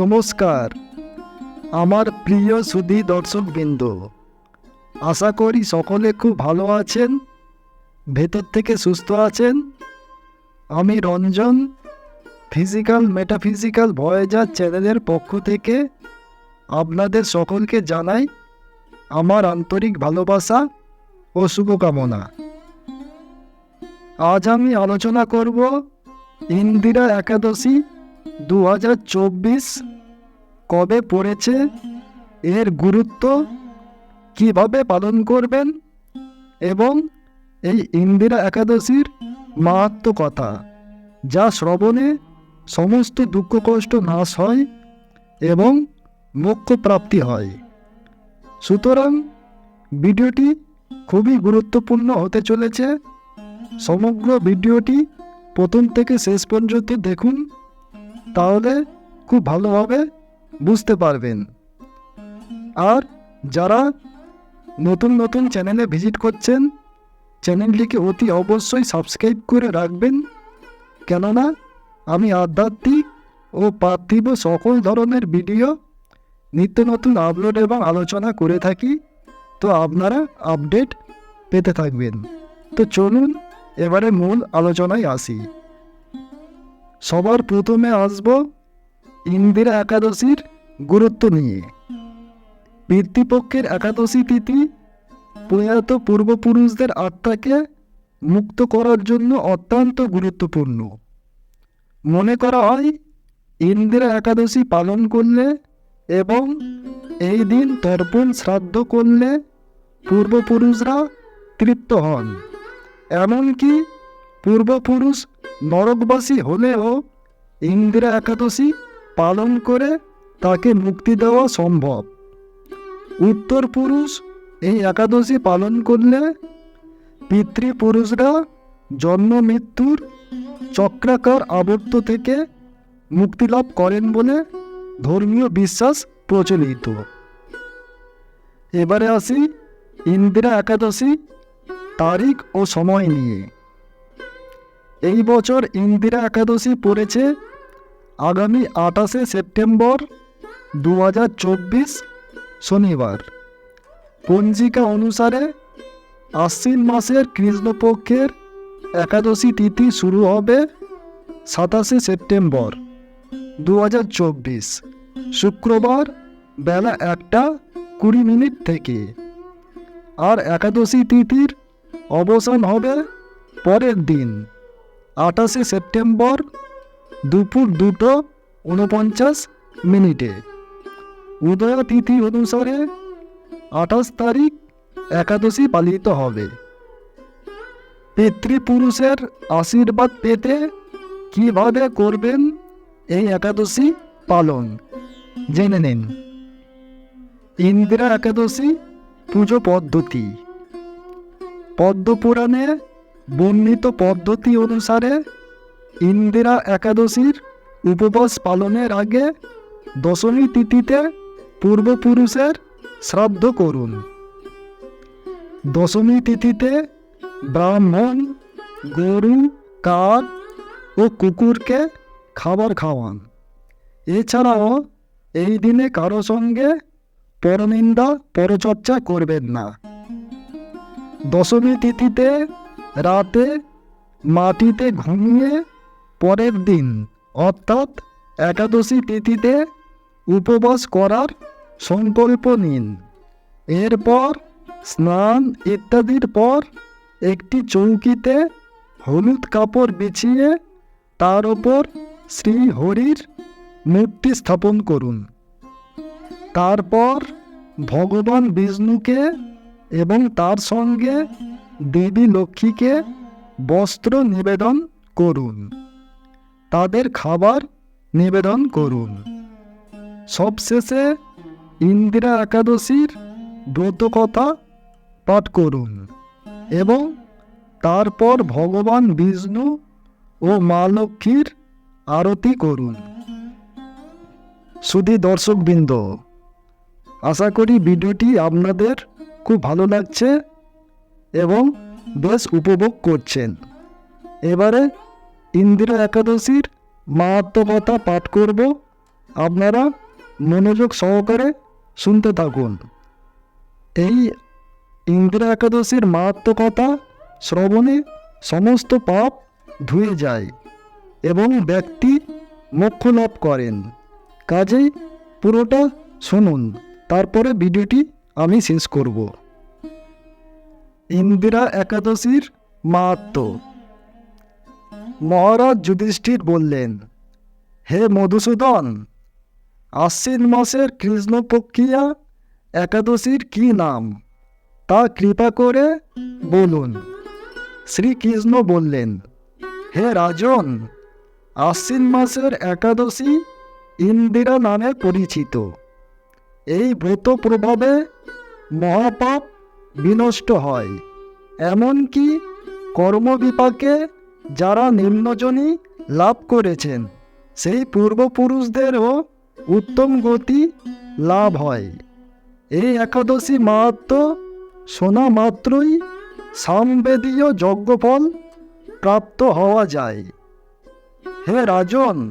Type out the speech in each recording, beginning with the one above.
নমস্কার। আমার প্রিয় সুধী দর্শকবৃন্দ, আশা করি সকলে খুব ভালো আছেন, ভেতর থেকে সুস্থ আছেন। আমি রঞ্জন ফিজিক্যাল মেটাফিজিক্যাল ভয়েজার চ্যানেলের পক্ষ থেকে আপনাদের সকলকে জানাই আমার আন্তরিক ভালোবাসা ও শুভকামনা। আজ আমি আলোচনা করব ইন্দিরা একাদশী দু হাজার চব্বিশ কবে পড়েছে? এর গুরুত্ব কীভাবে পালন করবেন? এবং এই ইন্দিরা একাদশীর মাহাত্ম কথা যা শ্রবণে সমস্ত দুঃখ কষ্ট নাশ হয় এবং মোক্ষ প্রাপ্তি হয়। সুতরাং ভিডিওটি খুবই গুরুত্বপূর্ণ হতে চলেছে। সমগ্র ভিডিওটি প্রথম থেকে শেষ পর্যন্ত দেখুন। তাহলে খুব ভালোভাবে বুঝতে পারবেন। আর যারা নতুন নতুন চ্যানেলে ভিজিট করছেন, চ্যানেলটিকে অতি অবশ্যই সাবস্ক্রাইব করে রাখবেন। কেননা আমি আধ্যাত্মিক ও পার্থিব সকল ধরনের ভিডিও নিত্য নতুন আপলোড এবং আলোচনা করে থাকি, তো আপনারা আপডেট পেতে থাকবেন। তো চলুন, এবারে মূল আলোচনায় আসি। সবার প্রথমে আসব ইন্দিরা একাদশীর গুরুত্ব নিয়ে। পিতৃপক্ষের একাদশী তিথি প্রয়াত পূর্বপুরুষদের আত্মাকে মুক্ত করার জন্য অত্যন্ত গুরুত্বপূর্ণ। মনে করা হয়, ইন্দিরা একাদশী পালন করলে এবং এই দিন তর্পণ শ্রাদ্ধ করলে পূর্বপুরুষরা তৃপ্ত হন। এমনকি পূর্বপুরুষ নরকবাসী হলেও ইন্দিরা একাদশী পালন করে তাকে মুক্তি দেওয়া সম্ভব। উত্তর পুরুষ এই একাদশী পালন করলে পিতৃপুরুষরা জন্ম মৃত্যুর চক্রাকার আবর্ত থেকে মুক্তি লাভ করেন বলে ধর্মীয় বিশ্বাস প্রচলিত। এবারে আসি ইন্দিরা একাদশী তারিখ ও সময় নিয়ে। এই বছর ইন্দিরা একাদশী পড়েছে। আগামী আঠাশে সেপ্টেম্বর দু হাজার চব্বিশ শনিবার। পঞ্জিকা অনুসারে আশ্বিন মাসের কৃষ্ণপক্ষের একাদশী তিথি শুরু হবে সাতাশে সেপ্টেম্বর দু হাজার চব্বিশ। শুক্রবার বেলা একটা কুড়ি মিনিট থেকে। আর একাদশী তিথির অবসান হবে পরের দিন। আঠাশে সেপ্টেম্বর দুপুর দুটো উনপঞ্চাশ মিনিটে। উদয় তিথি অনুসারে আঠাশ তারিখ একাদশী পালিত হবে। পিতৃপুরুষের আশীর্বাদ পেতে কীভাবে করবেন এই একাদশী পালন? জেনে নিন। ইন্দিরা একাদশী পুজো পদ্ধতি। পদ্মপুরাণে বর্ণিত পদ্ধতি অনুসারে ইন্দিরা একাদশীর উপবাস পালনের আগে দশমী তিথিতে পূর্বপুরুষের শ্রাদ্ধ করুন। দশমী তিথিতে ব্রাহ্মণ, গরু, কাক ও কুকুরকে খাবার খাওয়ান। এছাড়াও এই দিনে কারও সঙ্গে পরনিন্দা, পরচর্চা করবেন না। দশমী তিথিতে রাতে মাটিতে ঘুমিয়ে পরের দিন, অর্থাৎ একাদশী তিথিতে উপবাস করার সংকল্প নিন। এরপর স্নান ইত্যাদির পর একটি চৌকিতে হলুদ কাপড় বিছিয়ে তার ওপর শ্রী হরির মূর্তি স্থাপন করুন। তারপর ভগবান বিষ্ণুকে এবং তার সঙ্গে দেবী লক্ষ্মীকে বস্ত্র নিবেদন করুন। তাদের খাবার নিবেদন করুন। সবশেষে ইন্দিরা একাদশীর ব্রতকথা পাঠ করুন এবং তারপর ভগবান বিষ্ণু ও মা লক্ষ্মীর আরতি করুন। শুধু দর্শকবৃন্দ, আশা করি ভিডিওটি আপনাদের খুব ভালো লাগছে। এবং বেশ উপভোগ করছেন। এবারে ইন্দিরা একাদশীর মাহাত্মকতা পাঠ করব। আপনারা মনোযোগ সহকারে শুনতে থাকুন। এই ইন্দিরা একাদশীর মাহাত্মকতা শ্রবণে সমস্ত পাপ ধুয়ে যায় এবং ব্যক্তি মোক্ষ লাভ করেন। কাজেই পুরোটা শুনুন, তারপরে ভিডিওটি আমি শেষ করব। ইন্দিরা একাদশীর মাহাত্ম। মহারাজ যুধিষ্ঠির বললেন, হে মধুসূদন, আশ্বিন মাসের কৃষ্ণপক্ষিয়া একাদশীর কি নাম? তা কৃপা করে বলুন। শ্রীকৃষ্ণ বললেন, হে রাজন, আশ্বিন মাসের একাদশী ইন্দিরা নামে পরিচিত। এই ব্রত প্রভাবে মহাপাপ বিনষ্ট হয়। এমনকি কর্মবিপাকে যারা নিম্নজনী লাভ করেছেন, সেই পূর্বপুরুষদেরও উত্তম গতি লাভ হয়। এই একাদশী মাহাত্ম শোনা মাত্রই সামবেদীয় যজ্ঞফল প্রাপ্ত হওয়া যায়। হে রাজন,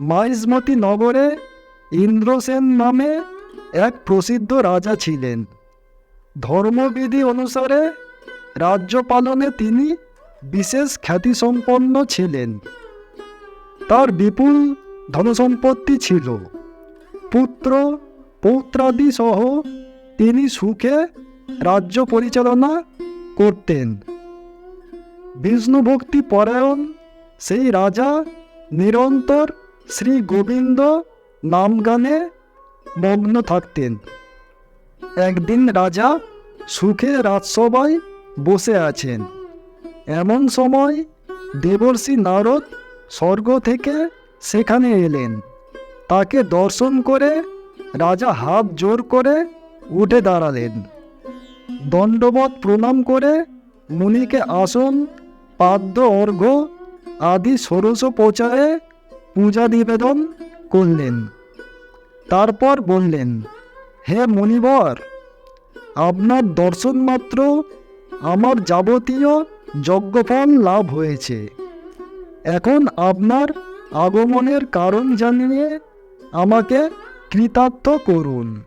মাইজমতি নগরে ইন্দ্রসেন নামে এক প্রসিদ্ধ রাজা ছিলেন। ধর্মবিধি অনুসারে রাজ্য পালনে তিনি বিশেষ খ্যাতিসম্পন্ন ছিলেন। তার বিপুল ধনসম্পত্তি ছিল। পুত্র, পৌত্রাদি সহ তিনি সুখে রাজ্য পরিচালনা করতেন। বিষ্ণু ভক্তি পরায়ণ সেই রাজা নিরন্তর শ্রী গোবিন্দ নামগানে মগ্ন থাকতেন। একদিন রাজা সুখে রাজসভায় বসে আছেন। এমন সময় দেবর্ষি নারদ স্বর্গ থেকে সেখানে এলেন। তাকে দর্শন করে রাজা হাত জোর করে উঠে দাঁড়ালেন। দণ্ডবত প্রণাম করে মুনিকে আসন, পাদ্য অর্ঘ্য আদি ষোড়শ প্রচারে পূজা নিবেদন করলেন। তারপর বললেন হে মণিবর, আপনার দর্শন মাত্র আমার যাবতীয় যজ্ঞফল লাভ হয়েছে। এখন আপনার আগমনের কারণ জানিয়ে আমাকে কৃতার্থ করুন।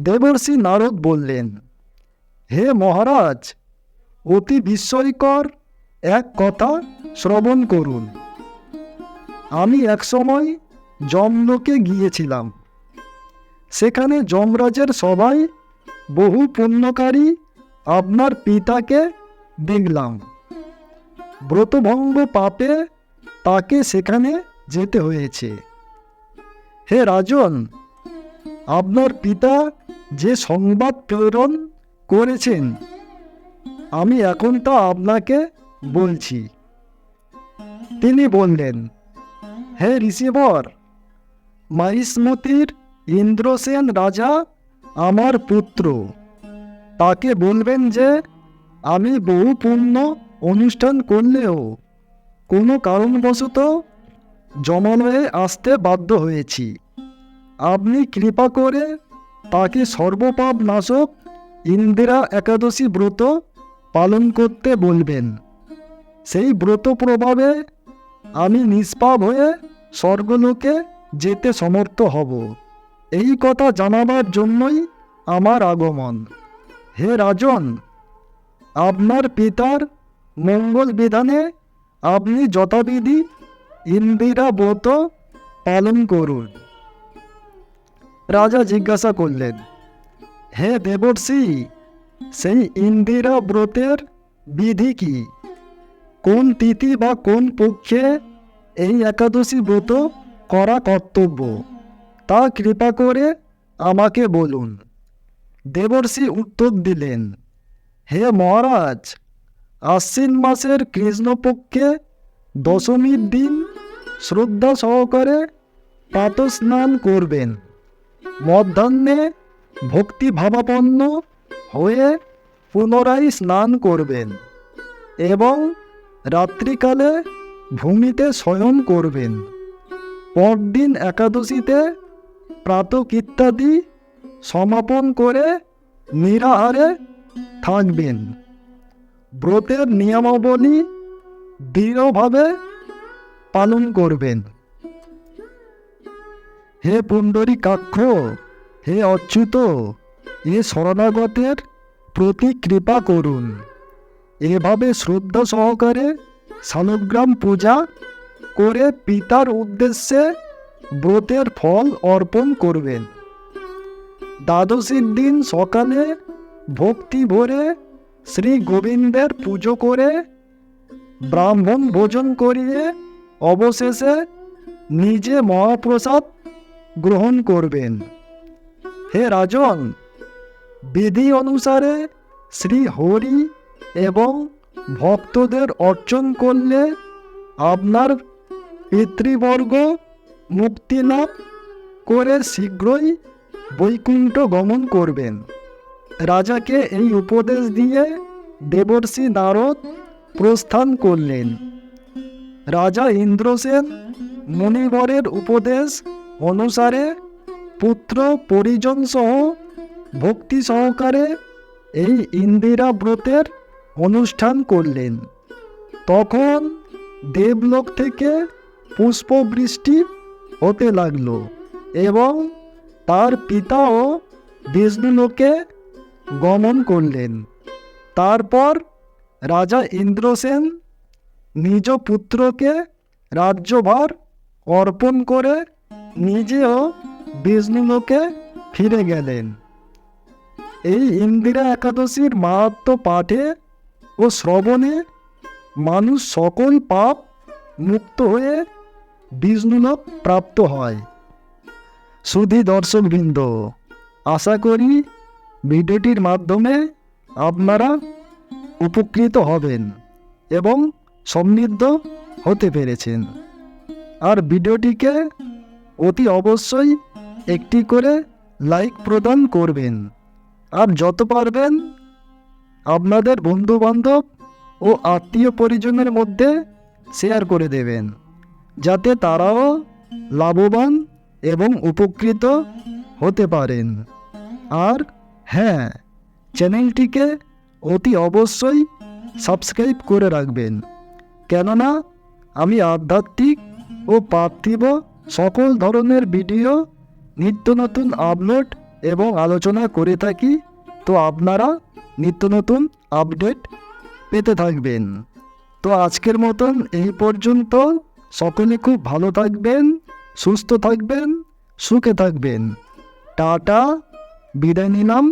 দেবর্ষি নারদ বললেন, হে মহারাজ, অতি বিস্ময়কর এক কথা শ্রবণ করুন। আমি একসময় যমলোকে গিয়েছিলাম। সেখানে যমরাজের সবাই বহু পুণ্যকারী আপনার পিতাকে দেখলাম। ব্রতভঙ্গ পাপে তাকে সেখানে যেতে হয়েছে। হে রাজন, আপনার পিতা যে সংবাদ প্রেরণ করেছেন, আমি এখন তা আপনাকে বলছি। তিনি বললেন, হে ঋষিবর, মাহিষ্মতির ইন্দ্রসেন রাজা আমার পুত্র। তাকে বলবেন যে, আমি বহু পুণ্য অনুষ্ঠান করলেও কোনো কারণবশত জমালয়ে আসতে বাধ্য হয়েছি। আপনি কৃপা করে তাকে সর্বপাপ নাশক ইন্দিরা একাদশী ব্রত পালন করতে বলবেন। সেই ব্রত প্রভাবে আমি নিষ্পাপ হয়ে স্বর্গলোকে যেতে সমর্থ হব। এই কথা জানাবার জন্যই আমার আগমন। হে রাজন, আপনার পিতার মঙ্গল বিধানে আপনি যথাবিধি ইন্দিরা ব্রত পালন করুন। রাজা জিজ্ঞাসা করলেন, হে দেবর্ষি, সেই ইন্দিরা ব্রতের বিধি কি? কোন তিথি বা কোন পক্ষে এই একাদশী ব্রত করা কর্তব্য? তা কৃপা করে আমাকে বলুন। দেবর্ষি উত্তর দিলেন, হে মহারাজ, আশ্বিন মাসের কৃষ্ণপক্ষে দশমীর দিন শ্রদ্ধা সহকারে প্রাতঃস্নান করবেন। মধ্যাহ্নে ভক্তি ভাবাপন্ন হয়ে পুনরায় স্নান করবেন এবং রাত্রিকালে ভূমিতে শয়ন করবেন। পরদিন একাদশীতে প্রাতক ইত্যাদি সমাপন করে নিরাহারে থাকবেন। ব্রতের নিয়মাবলী দৃঢ়ভাবে পালন করবেন। হে পুণ্ডরী কাক্ষ, হে অচ্যুত, এ শরণাগতের প্রতি কৃপা করুন। এভাবে শ্রদ্ধা সহকারে শালগ্রাম পূজা করে পিতার উদ্দেশ্যে ব্রতের ফল অর্পণ করবেন। দ্বাদশীর দিন সকালে ভক্তি ভরে শ্রী গোবিন্দের পুজো করে ব্রাহ্মণ ভোজন করিয়ে অবশেষে নিজে মহাপ্রসাদ গ্রহণ করবেন। হে রাজন, বিধি অনুসারে শ্রী হরি এবং ভক্তদের অর্চন করলে আপনার পিতৃবর্গ মুক্তি লাভ করে শীঘ্রই বৈকুণ্ঠ গমন করবেন। রাজাকে এই উপদেশ দিয়ে দেবর্ষি নারদ প্রস্থান করলেন। রাজা ইন্দ্রসেন মণিবরের উপদেশ অনুসারে পুত্র পরিজন সহ ভক্তি সহকারে এই ইন্দিরা ব্রতের অনুষ্ঠান করলেন। তখন দেবলোক থেকে পুষ্পবৃষ্টি হতে লাগল এবং তার পিতাও বিষ্ণুলোকে গমন করলেন। তারপর রাজা ইন্দ্রসেন নিজ পুত্রকে রাজ্যভার অর্পণ করে নিজেও বিষ্ণুলোকে ফিরে গেলেন। এই ইন্দিরা একাদশীর মাহাত্ম পাঠে ও শ্রবণে মানুষ সকল পাপ মুক্ত হয়ে বিষ্ণুলোক প্রাপ্ত হয়। সুধী দর্শকবৃন্দ, আশা করি ভিডিওটির মাধ্যমে আপনারা উপকৃত হবেন এবং সমৃদ্ধ হতে পেরেছেন। আর ভিডিওটিকে অতি অবশ্যই একটি করে লাইক প্রদান করবেন। আর যত পারবেন আপনাদের বন্ধুবান্ধব ও আত্মীয় পরিজনের মধ্যে শেয়ার করে দেবেন। যাতে তারাও লাভবান এবং উপকৃত হতে পারেন। আর হ্যাঁ চ্যানেলটিকে অতি অবশ্যই সাবস্ক্রাইব করে রাখবেন। কেননা, আমি আধ্যাত্মিক ও পার্থিব সকল ধরনের ভিডিও, নিত্য নতুন আপলোড এবং আলোচনা করে থাকি, তো আপনারা নিত্য নতুন আপডেট পেতে থাকবেন। তো আজকের মতন এই পর্যন্ত। সকলে খুব ভালো থাকবেন সুস্থ থাকবেন সুখে থাকবেন। টাটা বিদায় নিলাম।